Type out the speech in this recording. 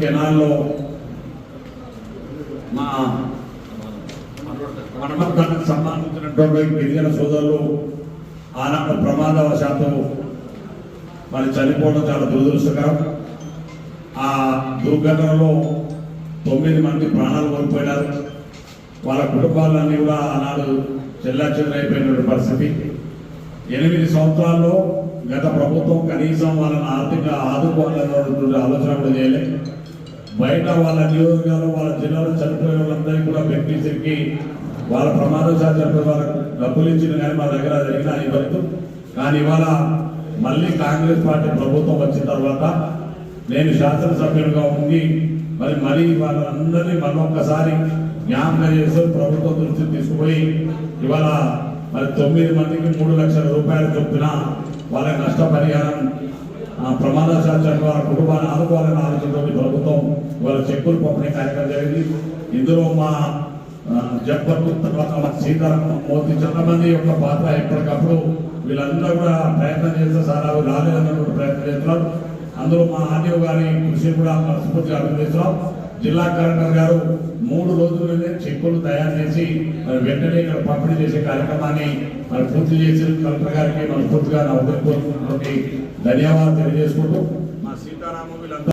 కెనాల్లో మా మనమర్థానికి సంబంధించినటువంటి గిరిజన సోదరులు ఆనాడు ప్రమాదవశాత్తు మరి చనిపోవడం చాలా దురదృష్టకరం. ఆ దుర్ఘటనలో తొమ్మిది మంది ప్రాణాలు కోల్పోయినారు. వాళ్ళ కుటుంబాలన్నీ కూడా ఆనాడు చెల్లాచెల్లైపోయినటువంటి పరిస్థితి. ఎనిమిది సంవత్సరాల్లో గత ప్రభుత్వం కనీసం వాళ్ళని ఆర్థికంగా ఆదుకోవాలన్నటువంటి ఆలోచన కూడా చేయలేదు బయట వాళ్ళ నియోజకవర్గాలు వాళ్ళ జిల్లాలో చనిపోయిన వాళ్ళందరికీ కూడా బెనిఫిషరీకి వాళ్ళ ప్రమాదశాలు చనిపోయిన వాళ్ళకు డబ్బులు ఇచ్చిన కానీ మా దగ్గర జరిగిన ఇవ్వలేదు కానీ ఇవాళ మళ్ళీ కాంగ్రెస్ పార్టీ ప్రభుత్వం వచ్చిన తర్వాత నేను శాసనసభ్యుడిగా ఉండి మరి మరీ వాళ్ళందరినీ మరొక్కసారి జ్ఞాపకం చేస్తూ ప్రభుత్వం దృష్టికి తీసుకుపోయి ఇవాళ మరి తొమ్మిది మందికి మూడు లక్షల రూపాయలు చొప్పున వాళ్ళ నష్టపరిహారం ప్రమాద ప్రమాదశాస్త్రం వారి కుటుంబాన్ని ఆదుకోవాలని ఆలోచనతో ప్రభుత్వం వాళ్ళ చెక్కులు పంపిణీ కార్యక్రమం జరిగింది. ఇందులో మా జబ్బర్కు తర్వాత సీతారామ మోదీ చంద్రమంది యొక్క పాత్ర ఎప్పటికప్పుడు వీళ్ళందరూ కూడా ప్రయత్నం చేస్తే సార్ అవి రాలేదన్నటువంటి ప్రయత్నం చేస్తున్నారు. అందులో మా ఆర్డీఓ గారి కృషి కూడా మనస్ఫూర్తిగా అభినందిస్తున్నాం. జిల్లా కలెక్టర్ గారు మూడు రోజులనే చెక్కులు తయారు చేసి మరి వెంటనే ఇక్కడ పంపిణీ చేసే కార్యక్రమాన్ని మరి పూర్తి చేసి కలెక్టర్ గారికి మనస్ఫూర్తిగా నా ఉదయపూర్వక ధన్యవాదాలు తెలియజేసుకుంటూ మా సీతారాము వీళ్ళంతా